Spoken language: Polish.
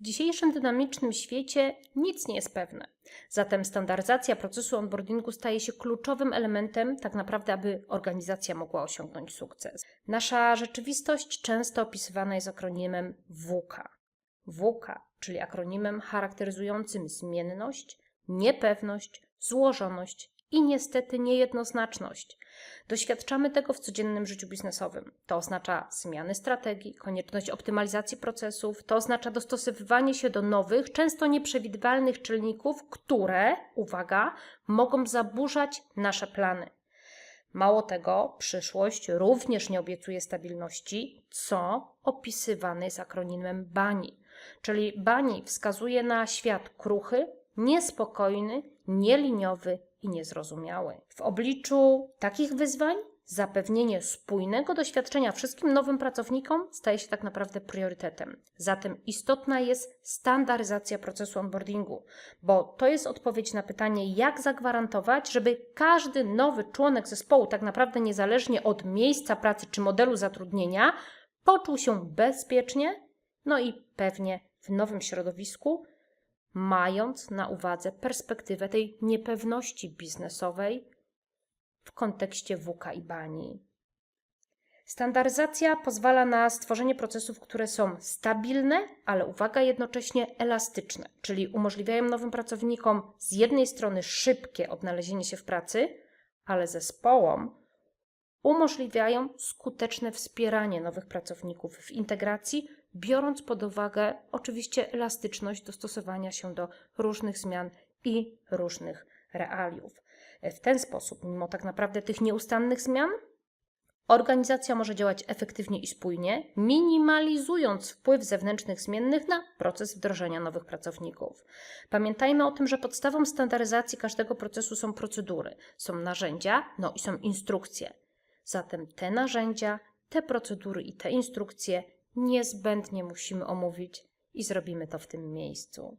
W dzisiejszym dynamicznym świecie nic nie jest pewne. Zatem standaryzacja procesu onboardingu staje się kluczowym elementem, tak naprawdę, aby organizacja mogła osiągnąć sukces. Nasza rzeczywistość często opisywana jest akronimem WUKA. WUKA, czyli akronimem charakteryzującym zmienność, niepewność, złożoność i niestety niejednoznaczność. Doświadczamy tego w codziennym życiu biznesowym. To oznacza zmiany strategii, konieczność optymalizacji procesów, to oznacza dostosowywanie się do nowych, często nieprzewidywalnych czynników, które, uwaga, mogą zaburzać nasze plany. Mało tego, przyszłość również nie obiecuje stabilności, co opisywane jest akronimem BANI. Czyli BANI wskazuje na świat kruchy, niespokojny, nieliniowy i niezrozumiały. W obliczu takich wyzwań zapewnienie spójnego doświadczenia wszystkim nowym pracownikom staje się tak naprawdę priorytetem. Zatem istotna jest standaryzacja procesu onboardingu, bo to jest odpowiedź na pytanie, jak zagwarantować, żeby każdy nowy członek zespołu, tak naprawdę niezależnie od miejsca pracy czy modelu zatrudnienia, poczuł się bezpiecznie, no i pewnie w nowym środowisku, mając na uwadze perspektywę tej niepewności biznesowej w kontekście WK i bani. Standaryzacja pozwala na stworzenie procesów, które są stabilne, ale uwaga, jednocześnie elastyczne, czyli umożliwiają nowym pracownikom z jednej strony szybkie odnalezienie się w pracy, ale zespołom umożliwiają skuteczne wspieranie nowych pracowników w integracji, biorąc pod uwagę oczywiście elastyczność dostosowania się do różnych zmian i różnych realiów. W ten sposób, mimo tak naprawdę tych nieustannych zmian, organizacja może działać efektywnie i spójnie, minimalizując wpływ zewnętrznych zmiennych na proces wdrożenia nowych pracowników. Pamiętajmy o tym, że podstawą standaryzacji każdego procesu są procedury, są narzędzia, no i są instrukcje. Zatem te narzędzia, te procedury i te instrukcje niezbędnie musimy omówić i zrobimy to w tym miejscu.